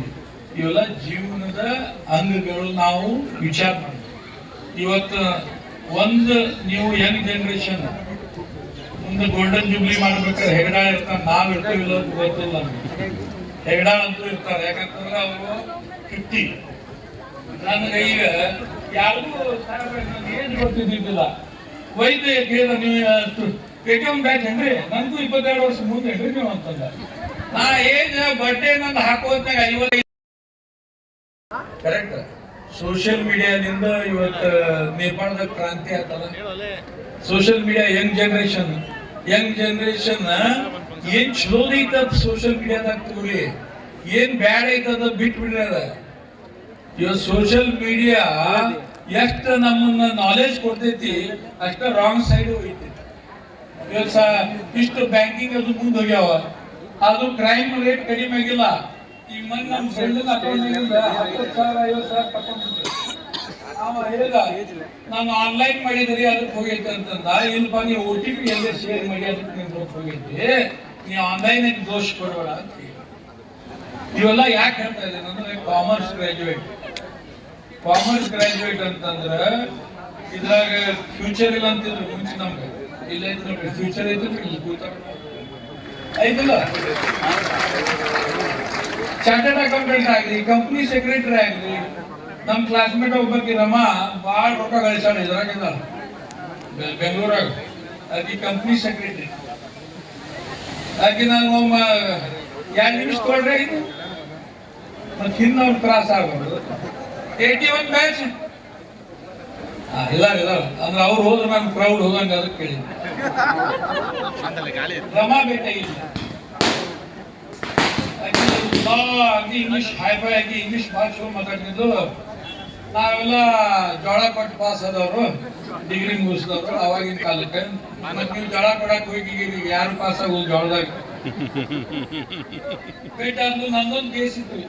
ಇವೆಲ್ಲ ಜೀವನದ ಅಂಗಗಳು ನಾವು ವಿಚಾರ ಮಾಡ್ತೀವಿ. ಇವತ್ತು ಒಂದು ನೀವು ಯಂಗ್ ಜನರೇಷನ್ ಮುಂದೆ ಗೋಲ್ಡನ್ ಜೂಬ್ಲಿ ಮಾಡ್ಬೇಕಾದ್ರೆ ಹೆಗಡ ಇರ್ತಾನೆ. ನಾವು ಇರ್ತೀವಿಲ್ಲ ಗೊತ್ತಿಲ್ಲ ಹೆಗಡ ಅಂತೂ ಇರ್ತಾರೆ. ಯಾಕಂತಂದ್ರೆ ಅವರು ಕಿಟ್ಟಿ. ನನಗೆ ಈಗ ಯಾರಿಗೂ ಗೊತ್ತಿದ್ದಿಲ್ಲ ಗೊತ್ತಿದ್ದಿದ್ದಿಲ್ಲ. ವೈದ್ಯ ಕೇಳಿದ ನೀವು ಪೇಟಿಎಂ ಬ್ಯಾಚ್ ಹೆಂಗ್ರಿ ನನಗೂ ಇಪ್ಪತ್ತೆರಡು ವರ್ಷ ಮುಂದೆ ಏನ್ರಿ ನೀವು ಅಂತಂದ. ನಾ ಏನ್ ಬಟ್ಟೆ ನಂದು ಹಾಕೋದ್ನಾಗ ಐವತ್ತೈದು ಕರೆಕ್ಟ್ ಸೋಷಿಯಲ್ ಮೀಡಿಯಾದಿಂದ ಇವತ್ತು ನೇಪಾಳದ ಕ್ರಾಂತಿ ಆತಲ್ಲ social media young generation young generation ಏನ್ ಚಲೋ ಐತ ಸೋಷಿಯಲ್ ಮೀಡಿಯಾದಾಗ ತಗೊಳ್ಳಿ ಏನ್ ಬ್ಯಾಡ್ ಐತದ ಬಿಡ್ರಿ ಅದ. ಇವಾಗ ಸೋಷಿಯಲ್ ಮೀಡಿಯಾ ಎಷ್ಟ ನಮ್ಮನ್ನ ನಾಲೆಜ್ ಕೊಡ್ತೈತಿ, ಅಷ್ಟ ರಾಂಗ್ ಸೈಡ್ ಹೋಯ್ತೈತಿ ಇವಾಗ ಇಷ್ಟು ಬ್ಯಾಂಕಿಂಗ್ ಅದು ಮುಂದೆ ಹೋಗ್ಯಾವ. ಅದು ಕ್ರೈಮ್ ರೇಟ್ ಕಡಿಮೆ ಆಗಿಲ್ಲ. ಈ ಮೊನ್ನೆ ನಮ್ಮ ಫ್ರೆಂಡ್ ಅಕೌಂಟ್ ಸಾವಿರ ಸಾವಿರ ನಾನು ಆನ್ಲೈನ್ ಮಾಡಿದ್ರಿ ಅದಕ್ಕೆ ಹೋಗೈತೆ ಅಂತಂದ. ಇಲ್ಪ ನೀವು ಓ ಟಿ ಪಿ ಎಲ್ಲ ಶೇರ್ ಮಾಡಿ ಅದಕ್ಕೆ ಹೋಗೈತಿ. ನೀವು ಆನ್ಲೈನ್ ದೋಷ ಕೊಡೋಣ ಅಂತ ಇವೆಲ್ಲ ಯಾಕೆ ಹೇಳ್ತಾ ಇದ್ದೀನಿ ಕಾಮರ್ಸ್ ಗ್ರಾಜುಯೇಟ್ ಕಾಮರ್ಸ್ ಗ್ರಾಜುಯೇಟ್ ಅಂತಂದ್ರೆ ಇದ್ರಾಗ ಫ್ಯೂಚರ್ ಇಲ್ಲ ಅಂತಿದ್ರು ಮುಂಚೆ ನಮ್ಗೆ. ಇಲ್ಲ ಇದ್ರೆ ಫ್ಯೂಚರ್ ಐತಿ ಇಲ್ಲಿ ಕೂತಾರ ಐತಿಲ್ಲ ಅಕೌಂಟೆಂಟ್ ಆಗ್ಲಿ ಕಂಪ್ನಿ ಸೆಕ್ರೆಟರಿ ಆಗ್ಲಿ ನಮ್ಮ ಕ್ಲಾಸ್ಮೇಟ್ ಒಬ್ಬಕ್ಕೆ ರಮಾ ಭಾಳ ರೊಕ್ಕ ಗಳಿಸಾಳ ಇದ್ರಾಗಿಂದ. ಬೆಂಗಳೂರಾಗ. ಅದಕ್ಕೆ ಕಂಪ್ನಿ ಸೆಕ್ರೆಟರಿ ಆಕಿ ನಾನು ಎರಡು ನಿಮಿಷ ಕೊಡ್ರಿ ಇದು ಮತ್ತೆ ಅವ್ರು ತ್ರಾಸ ಆಗ್ಬಾರ್ದು ಏಯ್ಟಿ ಒನ್ ಮ್ಯಾಚ್ ಇಲ್ಲ ಇಲ್ಲ ಅಂದ್ರೆ ಅವ್ರು ಹೋದ್ರೆ ನಾನು ಕ್ರೌಡ್ ಹೋದಂಗ ಅದಕ್ಕೆ ಕೇಳಿ. ರಮಾ ಬೇಕಾಗಿಲ್ಲ ಆಗಿ ಇಂಗ್ಲಿಷ್ ಹೈಫೈ ಆಗಿ ಇಂಗ್ಲಿಷ್ ಚಲೋ ಮಾತಾಡ್ತಿದ್ದು ನಾವೆಲ್ಲ ಜೋಳ ಕೊಟ್ಟು ಪಾಸ್ ಆದವರು. ಡಿಗ್ರಿ ಮುಗಿಸಿದವರು ಅವಾಗಿನ ಕಾಲಕ್ಕೆ. ಮತ್ತೆ ನೀವು ಜಳ ಕೊಡಕ್ಕೆ ಹೋಗಿ ಯಾರು ಪಾಸ್ ಆಗೋದು ಜೋಳದಾಗ ಪೇಟ ಅಂದು ನಂದೊಂದು ಕೇಸ್ ಇತ್ತು.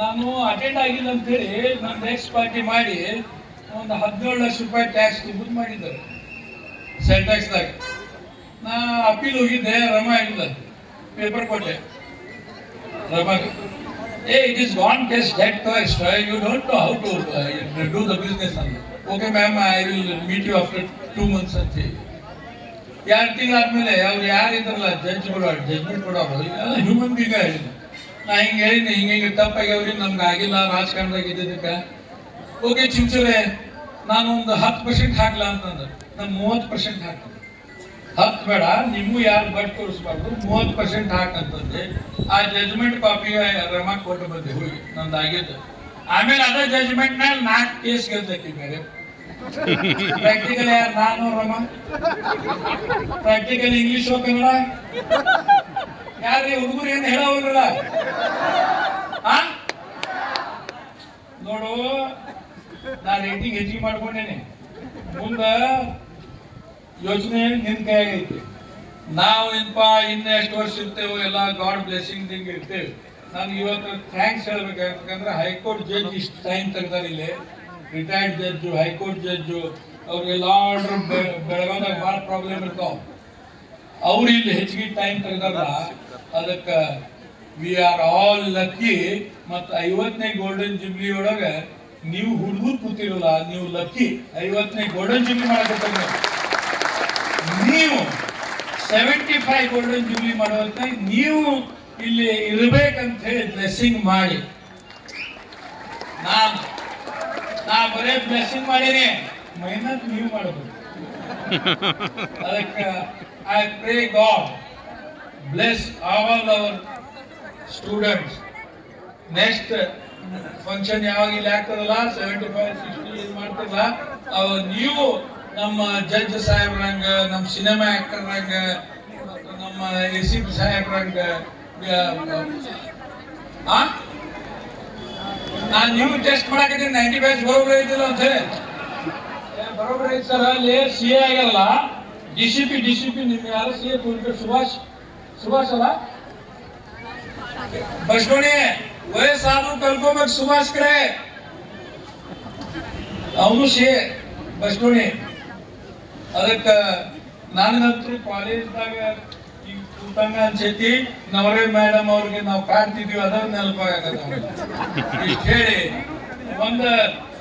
ನಾನು ಅಟೆಂಡ್ ಆಗಿಲ್ಲ ಅಂತ ಹೇಳಿ ನಾನು ನೆಕ್ಸ್ಟ್ ಪಾರ್ಟಿ ಮಾಡಿ ಒಂದು ಹದಿನೇಳು ಲಕ್ಷ ರೂಪಾಯಿ ಟ್ಯಾಕ್ಸ್ ದುಡ್ಡು ಮಾಡಿದ್ದಾರೆ. ಸೆಲ್ ಟ್ಯಾಕ್ಸ್ದಾಗ ನಾ ಅಪೀಲ್ ಹೋಗಿದ್ದೆ, ರಮಾ ಇಲ್ಲ ಪೇಪರ್ ಕೊಟ್ಟೆ. ರಮ ಏ it is gone test that you don't know how to do the business ಅಂತ okay ma'am I will meet you after two months ಅಂತ ಹೇಳಿ. ಎರಡು ತಿಂಗಳಾದ್ಮೇಲೆ ಅವ್ರು ಯಾರು ಇದ್ರಲ್ಲ ಜಡ್ಜ್ಗಳು ಜಡ್ಜ್ಮೆಂಟ್ ಕೊಡೋರು ಎಲ್ಲ ಹ್ಯೂಮನ್ ಬೀಗ ಹೇಳಿದ್ರು ನಾ ಹಿಂಗೆ ಹೇಳಿನಿ ಹಿಂಗೆ ಹಿಂಗೆ ತಪ್ಪಾಗ್ಯಾವ್ರಿ ನಮ್ಗೆ ಆಗಿಲ್ಲ, ರಾಜಕಾರಣದಾಗ ಇದ್ದಿದ್ದಕ್ಕೆ. ಓಕೆ ಚುಂಚುರೆ ನಾನು ಒಂದು ಹತ್ತು ಪರ್ಸೆಂಟ್ ಹಾಕ್ಲಾ ಅಂತಂದ್ರೆ. ನಾನು ಮೂವತ್ತು ಪರ್ಸೆಂಟ್ ಹಾಕ್ತೀನಿ. ಹತ್ತು ಬೇಡ, ನಿಮಗೂ ಯಾರು ಬಟ್ ತೋರಿಸ್ಬಾರ್ದು, ಮೂವತ್ತು ಪರ್ಸೆಂಟ್ ಹಾಕಂತಂದೆ ಆ ಜಜ್ಮೆಂಟ್ ಕಾಪಿ ರಮಾ ಕೊಟ್ಟು ಬಂದೆ ಹೋಗಿ ನಂದು ಆಗಿದ್ದು ಆಮೇಲೆ ಅದೇ ಜಜ್ಮೆಂಟ್ ಮೇಲೆ ನಾಲ್ಕು ಕೇಸ್ ಗೆದ್ದಕ್ಕೆ ಬೇರೆ. ಪ್ರಾಕ್ಟಿಕಲ್ ಯಾರು ನಾನು ರಮ ಪ್ರಾಕ್ಟಿಕಲ್ ಇಂಗ್ಲಿಷ್ ಕನ್ನಡ ಯಾರೇ ಹುಡುಗರು ಏನು ಹೇಳೋಲ್ಲ ಆ? ನೋಡು, ನಾ ರೇಟಿಂಗ್ ಹೆಚ್ಚಿಗೆ ಮಾಡ್ಕೊಂಡೇನೆ. ಮುಂದ ಯೋಚನೆ ನಿನ್ ಕೈಯಾಗೈತಿ ನಾವು ಏನಪ್ಪ, ಇನ್ನ ಎಷ್ಟು ವರ್ಷ ಇರ್ತೇವೋ, ಎಲ್ಲ ಗಾಡ್ ಬ್ಲೆಸ್ಸಿಂಗ್ ಹಿಂಗ್ ಇರ್ತೇವೆ. ನಾನು ಇವತ್ತು ಥ್ಯಾಂಕ್ಸ್ ಹೇಳ್ಬೇಕಾಗ್ಬೇಕಂದ್ರೆ ಹೈಕೋರ್ಟ್ ಜಡ್ಜ್ ಇಷ್ಟು ಟೈಮ್ ತೆಗ್ದಾರ ಇಲ್ಲಿ. Retired judge high court judge ಅವ್ರಿಗೆಲ್ಲ ಆರ್ಡರ್ ಬೆಳಗಾವ್ದಾಗ ಭಾಳ ಪ್ರಾಬ್ಲಮ್ ಇರ್ತಾವ. ಅವ್ರು ಇಲ್ಲಿ ಹೆಚ್ಚಿಗೆ ಟೈಮ್ ತೆಗ್ದಾರ ಅದಕ್ಕೆ ವಿ ಆರ್ ಆಲ್ ಲಕ್ಕಿ ಮತ್ತು ಐವತ್ತನೇ ಗೋಲ್ಡನ್ ಜುಬ್ಲಿ ಒಳಗೆ ನೀವು ಹುಡುಗರು ಕೂತಿರಲ್ಲ, ನೀವು ಲಕ್ಕಿ ಐವತ್ತನೇ ಗೋಲ್ಡನ್ ಜುಬ್ಲಿ ಮಾಡಕ್ಕೆ ನೀವು. ಸೆವೆಂಟಿ ಫೈವ್ ಗೋಲ್ಡನ್ ಜುಬ್ಲಿ ಮಾಡುವಂತ ನೀವು ಇಲ್ಲಿ ಇರ್ಬೇಕಂತ ಹೇಳಿ ಡ್ರೆಸ್ಸಿಂಗ್ ಮಾಡಿ. ನಾನು ಬರೇ ಬ್ಲೆಸ್ಸಿಂಗ್ ಮಾಡೀನಿ ಮೈನಸ್ ನೀವು ಮಾಡಬೇಕು ಅದಕ್ಕೆ I pray God bless all our students next function ಯಾವಾಗ ಇಲ್ಲಿ ಆಗ್ತದಲ್ಲ? ಸೆವೆಂಟಿ ಫೈವ್ ಸಿಕ್ಸ್ಟಿ ಇದು ಮಾಡ್ತಿಲ್ಲ? ಅವಾಗ ನೀವು ನಮ್ಮ ಜಡ್ಜ್ ಸಾಹೇಬ್ರಂಗ, ನಮ್ಮ ಸಿನಿಮಾ ಆಕ್ಟರ್ರಂಗ ನಮ್ಮ ಎ ಸಿ ಪಿ ಸಾಹೇಬ್ರಂಗ, ಆ? ನಾನು ನೀವು ಟೆಸ್ಟ್ ಮಾಡಾಕಿದ್ದೀನಿ ನೈಂಟಿ ಬ್ಯಾಚ್ ಬರೋಬ್ರ ಐತಿಲ್ಲ ಅಂತ ಹೇಳಿ. ಏ, ಬರೋಬ್ರ ಐತಿ ಸರ್ ಅಲ್ಲಿ ಸಿ ಎ ಆಗಲ್ಲ. D C P D C P ನಿಮ್ಗೆ ಯಾರು ಸಿ ಎ ಸುಭಾಷ್ ಸುಭಾಷ್ ಅಲ್ಲ? ಬಸ್ವಣಿ ವಯಸ್ಸಾದ್ರೂ ಕಲ್ಕೋಬೇಕು ಸುಭಾಷ್ ಕಡೆ ಅವನು ಸಿ ಎ ಬಸ್ವಣಿ ಅದಕ್ಕೆ ನಾನಂತೂ ಕಾಲೇಜ್ದಾಗ ಕೂತಂಗ ಅನ್ಸೈತಿ, ನವರೇ ಮೇಡಮ್ ಅವ್ರಿಗೆ ನಾವು ಕಾಣ್ತಿದೀವಿ, ಅದ್ರ ನೆನಪಾಗತ್ತ ಇಷ್ಟು ಹೇಳಿ, ಒಂದು,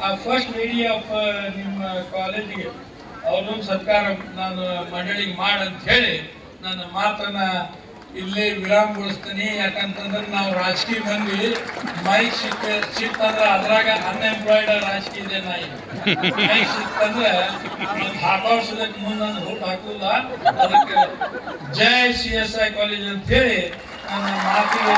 ಆ ಫಸ್ಟ್ ಲೇಡಿ ಆಫ್ ನಿಮ್ಮ ಕಾಲೇಜಿಗೆ ಅವನು ಸತ್ಕಾರ ನಾನು ಮಂಡಳಿಗೆ ಮಾಡಂತ ಹೇಳಿ, ನನ್ನ ಮಾತನ್ನ ಇಲ್ಲೇ ವಿರಾಮಗೊಳಿಸ್ತೀನಿ ಯಾಕಂತಂದ್ರೆ ನಾವು ರಾಜಕೀಯ ಮಂದಿ ಮೈಕ್ ಸಿಕ್ಕ ಸಿಕ್ತಂದ್ರೆ ಅದ್ರಾಗ ಅನ್ಎಂಪ್ಲಾಯ್ಡ್ ರಾಜಕೀಯ ಇದೆ ನಾಯಿ. ಮೈಕ್ ಸಿಕ್ತಂದ್ರೆ ಹಾಕೋರ್ಸದಕ್ಕೆ ಮುಂದೆ ನಾನು ಹುಟ್ಟು ಅದಕ್ಕೆ ಜೈ ಸಿ ಎಸ್ ಐ ಕಾಲೇಜ್ ಅಂತ ಹೇಳಿ ನನ್ನ ಮಾತಿಗೆ